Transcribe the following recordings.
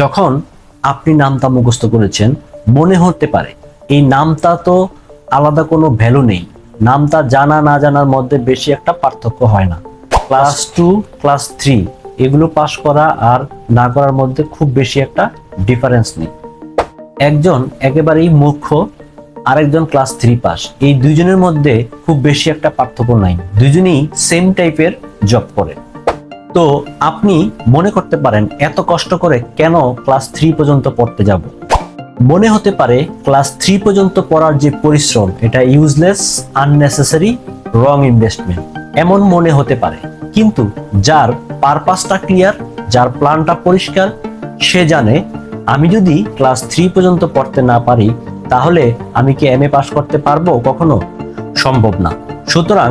যখন আপনি নামতা মুখস্থ করেছেন, মনে হতে পারে এই নামতা তো আলাদা কোনো ভ্যালু নেই। নামতা জানা না জানার মধ্যে বেশি একটা পার্থক্য হয় না। ক্লাস টু ক্লাস থ্রি এগুলো পাশ করা আর না করার মধ্যে খুব বেশি একটা ডিফারেন্স নেই। একজন একেবারেই মূর্খ, আরেকজন ক্লাস থ্রি পাস এই দুইজনের মধ্যে খুব বেশি একটা পার্থক্য নাই। দুজনেই সেম টাইপের জব করে। তো আপনি মনে করতে পারেন এত কষ্ট করে কেন ক্লাস থ্রি পর্যন্ত পড়তে যাব? মনে হতে পারে ক্লাস থ্রি পর্যন্ত পড়ার যে পরিশ্রম, এটা ইউজলেস আননেসেসারি রং ইনভেস্টমেন্ট এমন মনে হতে পারে। কিন্তু যার পারপাসটা ক্লিয়ার যার প্ল্যানটা পরিষ্কার, সে জানে, আমি যদি ক্লাস থ্রি পর্যন্ত পড়তে না পারি, তাহলে আমি কি এম এ পাস করতে পারব কখনো? সম্ভব না। সুতরাং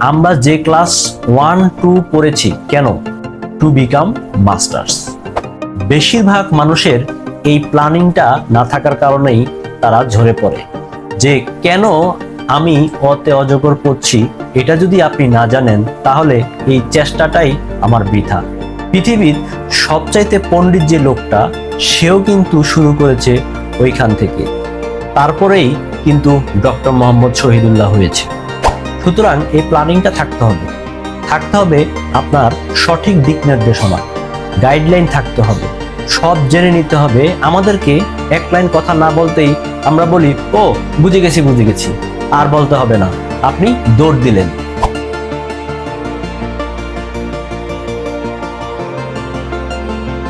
আমরা যে ক্লাস ওয়ান, টু পড়েছি, কেন? টু বিকাম মাস্টার্স বেশিরভাগ মানুষের এই প্ল্যানিংটা না থাকার কারণেই তারা ঝরে পড়ে। যে কেন আমি অতে অজগর পড়ছি, এটা যদি আপনি না জানেন, তাহলে এই চেষ্টাটাই আমার বৃথা। পৃথিবীর সবচাইতে পণ্ডিত যে লোকটা, সেও কিন্তু শুরু করেছে ওইখান থেকে। তারপরেই কিন্তু ডক্টর মোহাম্মদ শহীদুল্লাহ হয়েছে। সুতরাং এই প্ল্যানিংটা থাকতে হবে। থাকতে হবে আপনার সঠিক দিক নির্দেশনা। গাইডলাইন থাকতে হবে। সব জেনে নিতে হবে। আমাদেরকে এক লাইন কথা না বলতেই আমরা বলি, ও, বুঝে গেছি বুঝে গেছি। আর বলতে হবে না। আপনি দৌড় দিলেন।